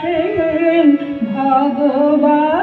আসেন ভগবান।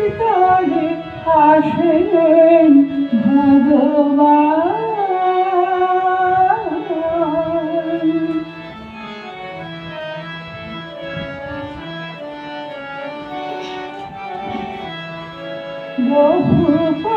হৃদয়ে আসলেন ভগবান। বহু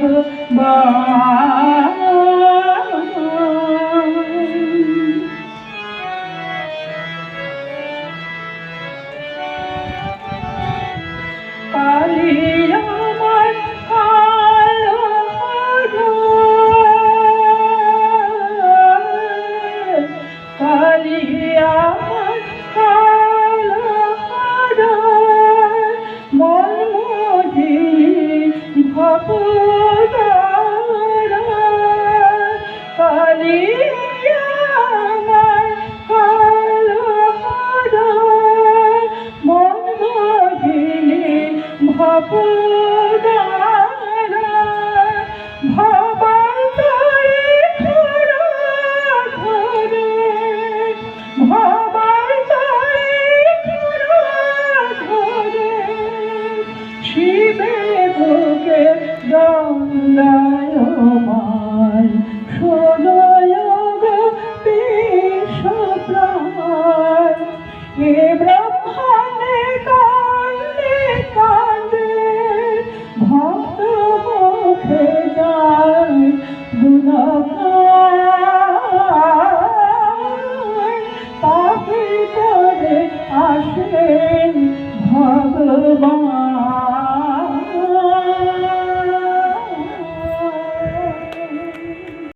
ভগবান Oh, পাপি করে আসেন ভগবান